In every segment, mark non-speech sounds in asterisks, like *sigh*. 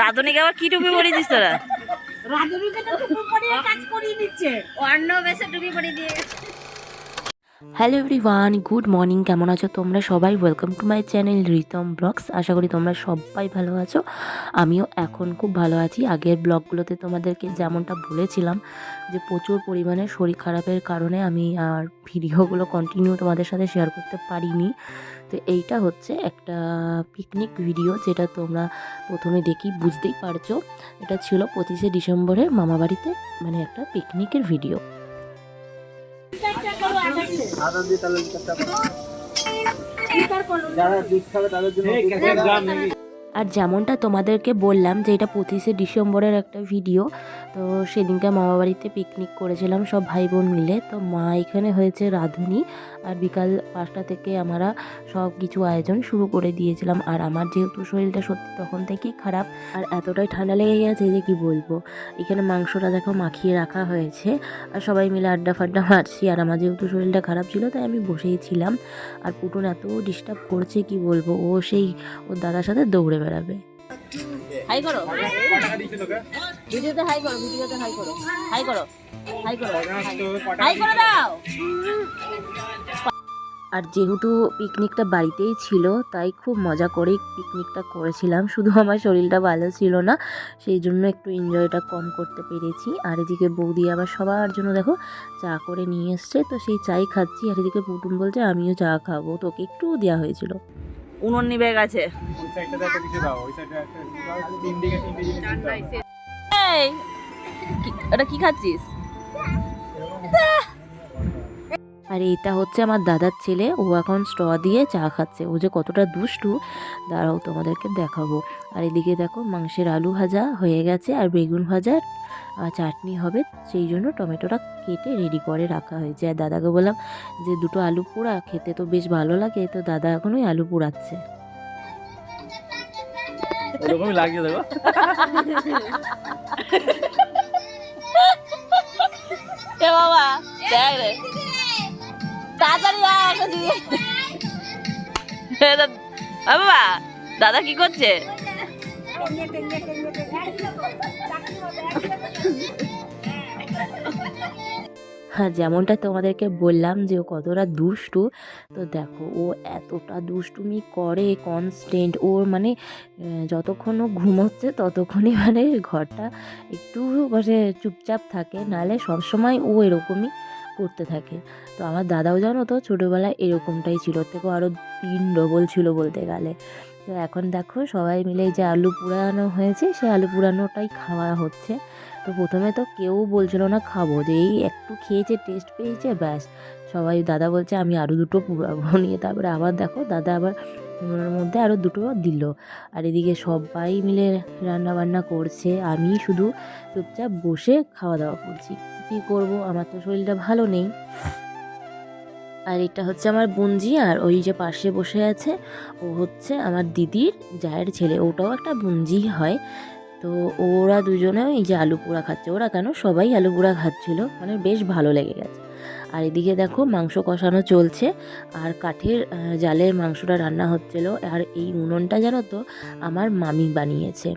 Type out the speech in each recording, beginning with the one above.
রাধুনিকে আবার কি টুপি পরিয়ে দিস তোরা? রাধুনিকে তো টুপি পরিয়ে কাজ করিয়ে দিচ্ছে। অন্য বেশে টুপি পরিয়ে দিয়ে হ্যালো এভরিওয়ান গুড মর্নিং কেমন আছো তোমরা সবাই? Welcome to my channel Ritam blogs আশা করি তোমরা সবাই ভালো আছো। আমিও এখন খুব ভালো আছি। আগের ব্লগগুলোতে তোমাদেরকে যেমনটা বলেছিলাম যে প্রচুর পরিমাণে শরীর খারাপের কারণে আমি আর ভিডিওগুলো কন্টিনিউ তোমাদের সাথে শেয়ার করতে পারিনি। তো এইটা হচ্ছে একটা পিকনিক ভিডিও যেটা তোমরা প্রথমে দেখি বুঝতেই পারছ। এটা ছিল পঁচিশে ডিসেম্বরে মামাবাড়িতে মানে একটা পিকনিকের ভিডিও আদান দিয়ে তাহলে যারা দুধ খাবে তাদের জন্য যেমনটা তোমাদেরকে বললাম যে এটা পঁচিশে ডিসেম্বরের একটা ভিডিও, তো সেদিনকে মামাবাড়িতে পিকনিক করেছিলাম সব ভাই বোন মিলে। তো মা এখানে হয়েছে রাঁধুনি আর বিকাল পাঁচটা থেকে আমরা সব কিছু আয়োজন শুরু করে দিয়েছিলাম। আর আমার যেহেতু শরীরটা সত্যি তখন থেকেই খারাপ আর এতটাই ঠান্ডা লেগে গেছে যে কি বলব। এখানে মাংসটা দেখো মাখিয়ে রাখা হয়েছে আর সবাই মিলে আড্ডা ফাড্ডা মারছি। আর আমার যেহেতু শরীরটা খারাপ ছিল, তাই আমি বসেই ছিলাম। আর পুটুন এত ডিস্টার্ব করছে কি বলব? ও সেই, ওর দাদার সাথে দৌড়ে বেড়াবে। হাই করো। ভিডিওতে হাই করো ভিডিওতে হাই করো। হাই করো হাই করো হাই করে। দাও। আর যেহেতু পিকনিকটা বাড়িতেই ছিল তাই খুব মজা করেই পিকনিকটা করেছিলাম। শুধু আমার শরীরটা ভালো ছিল না সেই জন্য একটু এনজয়টা কম করতে পেরেছি। আর এদিকে বৌদি আবার সবার জন্য দেখো চা করে নিয়ে এসছে তো সেই চাই খাচ্ছি। আর এদিকে পুটুম বলছে আমিও চা খাব। তোকে একটু দেওয়া হয়েছিল। উনুন নিবে গেছে। কি- এটা কি খাচ্ছিস? আর এটা হচ্ছে আমার দাদার ছেলে ও এখন স্ট্র দিয়ে চা খাচ্ছে। ও যে কতটা দুষ্টু দাঁড়াও তোমাদেরকে দেখাবো। আর এদিকে দেখো মাংসের আলু ভাজা হয়ে গেছে আর বেগুন ভাজা আর চাটনি হবে। সেই জন্য টমেটোটা কেটে রেডি করে রাখা হয়েছে। আর দাদাকে বললাম যে দুটো আলু পোড়া খেতে তো বেশ ভালো লাগে। তো দাদা এখন ওই আলু পোড়াচ্ছে। এরকমই বাবা দেখ রে। তাড়াতাড়ি বাবা দাদা কি করছে? হ্যাঁ যেমনটা তোমাদেরকে বললাম যে ও কতটা দুষ্টু তো দেখো ও এতটা দুষ্টুমি করে কনস্ট্যান্ট ওর মানে যতক্ষণ ও ঘুমোচ্ছে ততক্ষণই মানে ঘরটা একটু মানে চুপচাপ থাকে নাহলে সবসময় ও এরকমই করতে থাকে। তো আমার দাদাও জানো তো, ছোটোবেলায় এরকমটাই ছিল। থেকেও আরও তিন ডবল ছিল বলতে গেলে। তো এখন দেখো, সবাই মিলে যে আলু পুরানো হয়েছে, সেই আলু পুরানোটাই খাওয়া হচ্ছে। তো প্রথমে তো কেউ বলছিল না, খাব। যে এই একটু খেয়েছে টেস্ট পেয়েছে, ব্যাস। সবাই, দাদা বলছে, আমি আরও দুটো পুরাবো *laughs* নিয়ে তারপরে আবার দেখো, দাদা আবার উনুনের মধ্যে আরও দুটো দিল। আর এদিকে সবাই মিলে রান্না বান্না করছে। আমি শুধু চুপচাপ বসে খাওয়া দাওয়া করছি। কী করব? আমার তো শরীরটা ভালো নেই। আর এটা হচ্ছে আমার বুঞ্জি আর ওই যে পাশে বসে আছে, ও হচ্ছে আমার দিদির জায়ের ছেলে। ওটাও একটা বুঞ্জি হয়। তো ওরা দুজনেও এই যে আলু পোড়া খাচ্ছে। ওরা কেন? সবাই আলু পোড়া খাচ্ছিল। মানে বেশ ভালো লেগে গেছে। আর এদিকে দেখো মাংস কষানো চলছে আর কাঠের জালে মাংসটা রান্না হচ্ছিল। আর এই উনুনটা জানো তো আমার মামি বানিয়েছে।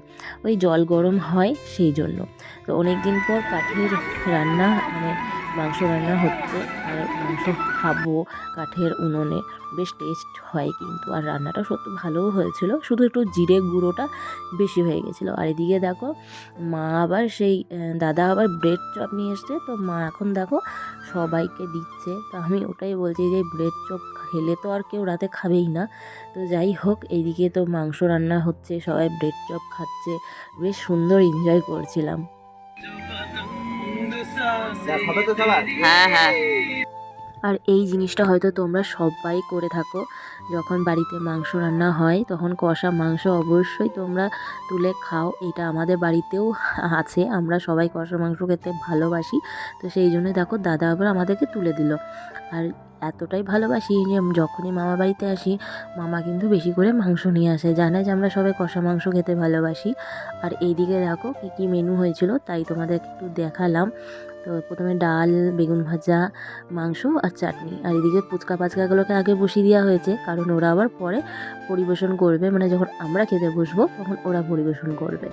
ওই জল গরম হয় সেই জন্য। তো অনেক দিন পর কাঠের রান্না মানে মাংস রান্না হচ্ছে আর মাংস খাব কাঠের উনুনে। বেশ টেস্ট হয় কিন্তু। আর রান্নাটা সত্যি ভালোও হয়েছিল। শুধু একটু জিরে গুঁড়োটা বেশি হয়ে গেছিল। আর এদিকে দেখো, মা আবার সেই দাদা আবার ব্রেড চপ নিয়ে এসছে। তো মা এখন দেখো, সবাইকে দিচ্ছে। তো আমি ওটাই বলছি যে ব্রেড চপ খেলে তো আর কেউ রাতে খাবেই না। তো যাই হোক, এইদিকে তো মাংস রান্না হচ্ছে। সবাই ব্রেড চপ খাচ্ছে। বেশ সুন্দর এনজয় করছিলাম। হবে তো সবার হ্যাঁ হ্যাঁ। আর এই জিনিসটা হয়তো তোমরা সবাই করে থাকো। যখন বাড়িতে মাংস রান্না হয় তখন কষা মাংস অবশ্যই তোমরা তুলে খাও। এটা আমাদের বাড়িতেও আছে। আমরা সবাই কষা মাংস খেতে ভালোবাসি। তো সেই জন্য দেখো দাদা আবার আমাদেরকে তুলে দিল। আর এতটাই ভালোবাসি যে যখনই মামা বাড়িতে আসি মামা কিন্তু বেশি করে মাংস নিয়ে আসে। জানে যে আমরা সবাই কষা মাংস খেতে ভালোবাসি। আর এইদিকে দেখো কী কী মেনু হয়েছিল তাই তোমাদের একটু দেখালাম। তো প্রথমে ডাল বেগুন ভাজা মাংস আর চাটনি। আর এদিকে ফুচকা পাচকাগুলোকে আগে বসিয়ে দেওয়া হয়েছে কারণ ওরা আবার পরে পরিবেশন করবে। মানে যখন আমরা খেতে বসবো তখন ওরা পরিবেশন করবে।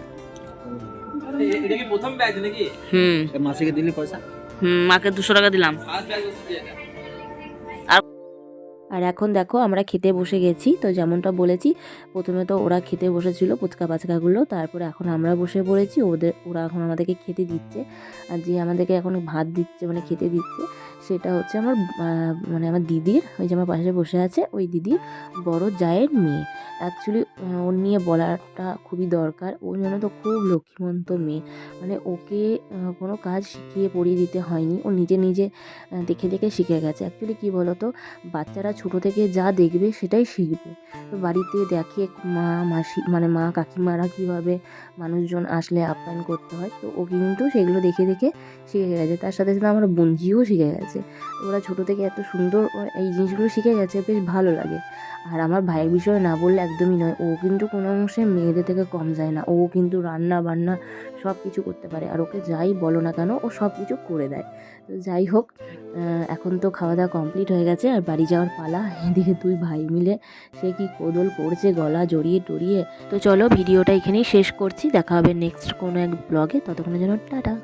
এটা কি প্রথম ব্যাচ নাকি? হুম। মাসিকে দিলি পয়সা? হুম মাকে দুশো টাকা দিলাম। আর এখন দেখো আমরা খেতে বসে গেছি। তো যেমনটা বলেছি, প্রথমে তো ওরা খেতে বসেছিল পুচকা পাচকাগুলো, তারপরে এখন আমরা বসে পড়েছি। ওদের, ওরা এখন আমাদেরকে খেতে দিচ্ছে। আর যে আমাদেরকে এখন ভাত দিচ্ছে মানে খেতে দিচ্ছে, সেটা হচ্ছে আমার মানে আমার দিদির, ওই যে আমার পাশে বসে আছে, ওই দিদির বড় জায়ের মেয়ে। অ্যাকচুয়ালি ওর নিয়ে বলাটা খুবই দরকার। ও যেন তো খুব লক্ষ্মীমন্ত মেয়ে। মানে ওকে কোনো কাজ শিখিয়ে পড়িয়ে দিতে হয়নি। ও নিজে নিজে দেখে দেখে শিখে গেছে। অ্যাকচুয়ালি কী বলো তো বাচ্চারা ছোটো থেকে যা দেখবে সেটাই শিখবে। তো বাড়িতে দেখে মা, মাসি মানে মা কাকিমারা কীভাবে মানুষজন আসলে আপ্যায়ন করতে হয়, তো ও কিন্তু সেগুলো দেখে দেখে শিখে গেছে। তার সাথে সাথে আমার বঞ্জিও শিখে গেছে। ওরা ছোটো থেকে এত সুন্দর এই জিনিসগুলো শিখে গেছে, বেশ ভালো লাগে। আর আমার ভাইয়ের বিষয়ে না বললে একদমই নয়, ও কিন্তু কোনো অংশে মেয়েদের থেকে কম যায় না। ও কিন্তু রান্না বান্না সব কিছু করতে পারে। আর ওকে যাই বলো না কেন, ও সব কিছু করে দেয়। তো যাই হোক এখন তো খাওয়া দাওয়া কমপ্লিট হয়ে গেছে আর বাড়ি যাওয়ার পালা। এদিকে দুই ভাই মিলে সে কি কোদল করছে, গলা জড়িয়ে টড়িয়ে। তো চলো ভিডিওটা এখানেই শেষ করছি। দেখা হবে নেক্সট কোনো এক ব্লগে ততক্ষণের জন্য টাটা।